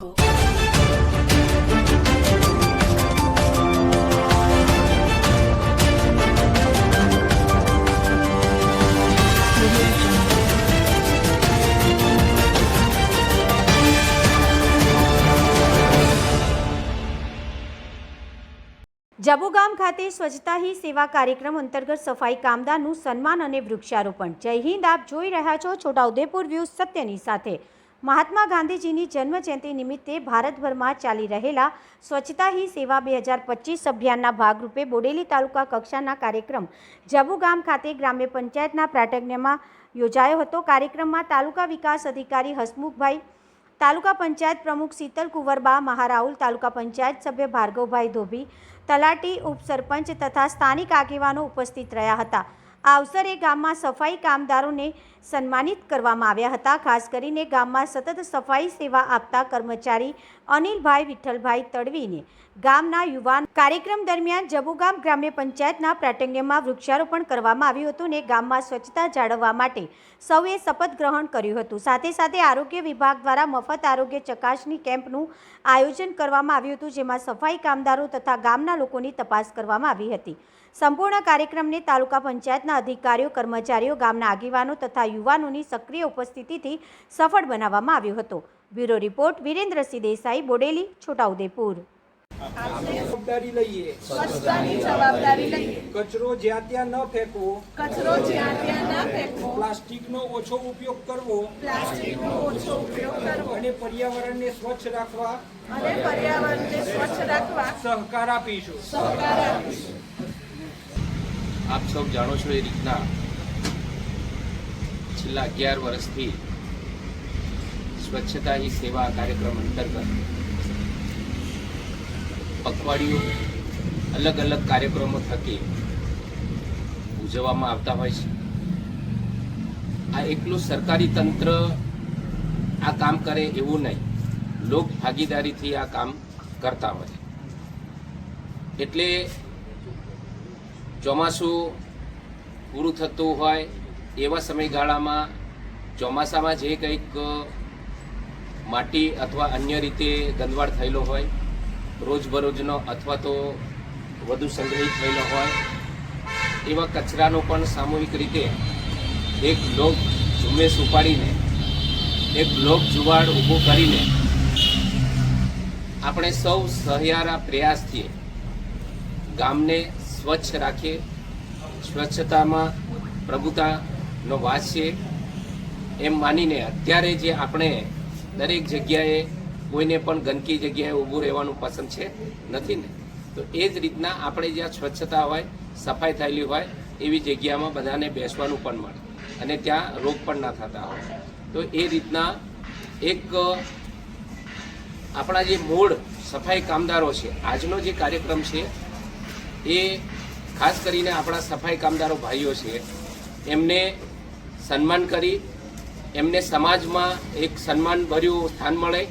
જાબુ ગામ ખાતે સ્વચ્છતા હી સેવા કાર્યક્રમ અંતર્ગત સફાઈ કામદારનું સન્માન અને વૃક્ષારોપણ. જય હિન્દ, આપ જોઈ રહ્યા છો છોટાઉદેપુર વ્યૂઝ સત્યની સાથે. મહાત્મા ગાંધીજીની જન્મજયંતિ નિમિત્તે ભારતભરમાં ચાલી રહેલા સ્વચ્છતા હી સેવા બે હજાર પચીસ અભિયાનના ભાગરૂપે બોડેલી તાલુકા કક્ષાના કાર્યક્રમ જબુ ગામ ખાતે ગ્રામ્ય પંચાયતના પ્રાટજ્ઞમાં યોજાયો હતો. કાર્યક્રમમાં તાલુકા વિકાસ અધિકારી હસમુખભાઈ, તાલુકા પંચાયત પ્રમુખ શીતલ કુંવરબા, મહારાઉલ તાલુકા પંચાયત સભ્ય ભાર્ગવભાઈ ધોબી તલાટી ઉપસરપંચ તથા સ્થાનિક આગેવાનો ઉપસ્થિત રહ્યા હતા. આ અવસરે ગામમાં સફાઈ કામદારોને સન્માનિત કરવામાં આવ્યા હતા. ખાસ કરીને ગામમાં સતત સફાઈ સેવા આપતા કર્મચારી અનિલભાઈ, વિઠ્ઠલભાઈ તડવીને ગામના યુવાન કાર્યક્રમ દરમિયાન જબુગામ ગ્રામ્ય પંચાયતના પ્રાટંગ્યમાં વૃક્ષારોપણ કરવામાં આવ્યું હતું ને ગામમાં સ્વચ્છતા જાળવવા માટે સૌએ શપથ ગ્રહણ કર્યું હતું. સાથે સાથે આરોગ્ય વિભાગ દ્વારા મફત આરોગ્ય ચકાસણી કેમ્પનું આયોજન કરવામાં આવ્યું હતું, જેમાં સફાઈ કામદારો તથા ગામના લોકોની તપાસ કરવામાં આવી હતી. સંપૂર્ણ કાર્યક્રમને તાલુકા પંચાયતના અધિકારીઓ કર્મચારીઓ ગામના આગેવાનો તથા યુવાનોની સક્રિય ઉપસ્થિતિથી સફળ બનાવવામાં આવ્યો હતો. Bureau report Virendrasinh Desai Bodeli Chhota Udepur. જવાબદારી લઈએ. સ્વચ્છતાની જવાબદારી લઈએ. કચરો જ્યાં ત્યાં ન ફેંકવો. કચરો જ્યાં ત્યાં ના ફેંકવો. પ્લાસ્ટિકનો ઓછો ઉપયોગ કરવો. પ્લાસ્ટિકનો ઓછો ઉપયોગ કરવો. અને પર્યાવરણને સ્વચ્છ રાખવા. અને પર્યાવરણને સ્વચ્છ રાખવા. સહકાર આપીશું. સહકાર આપીશું. આપ સૌ જાણો છો એ રીતના છેલ્લા અગિયાર વર્ષથી સ્વચ્છતા હી સેવા કાર્યક્રમ અંતર્ગત પખવાડિયું અલગ અલગ કાર્યક્રમો થકી ઉજવવામાં આવતા હોય છે. આ એકલું સરકારી તંત્ર આ કામ કરે એવું નહીં. લોક ભાગીદારીથી આ કામ કરતા હોય. એટલે ચોમાસું પૂરું થતું હોય એવા સમયગાળામાં ચોમાસામાં જે કંઈક માટી અથવા અન્ય રીતે ગંદવાડ થયેલો હોય, રોજબરોજનો અથવા તો વધુ સંગ્રહિત થયેલો હોય, એવા કચરાનો પણ સામૂહિક રીતે એક લોક ઝુંબેશ ઉપાડીને, એક લોક જુવાડ ઊભો કરીને આપણે સૌ સહિયારા પ્રયાસથી ગામને સ્વચ્છ રાખીએ, સ્વચ્છતામાં પ્રભુતાનો વાસ છે એમ માનીને અત્યારે જે આપણે દરેક જગ્યાએ કોઈને પણ ગંદકી જગ્યાએ ઊભું રહેવાનું પસંદ છે નથી ને? તો એ જ રીતના આપણે જ્યાં સ્વચ્છતા હોય, સફાઈ થયેલી હોય, એવી જગ્યામાં બધાને બેસવાનું પણ મળે અને ત્યાં રોગ પણ ના થતા હોય. તો એ રીતના એક, આપણા જે મૂળ સફાઈ કામદારો છે, આજનો જે કાર્યક્રમ છે એ ખાસ કરીને આપણા સફાઈ કામદારો ભાઈઓ છે, એમને સન્માન કરી, એમને સમાજમાં એક સન્માનભર્યું સ્થાન મળે.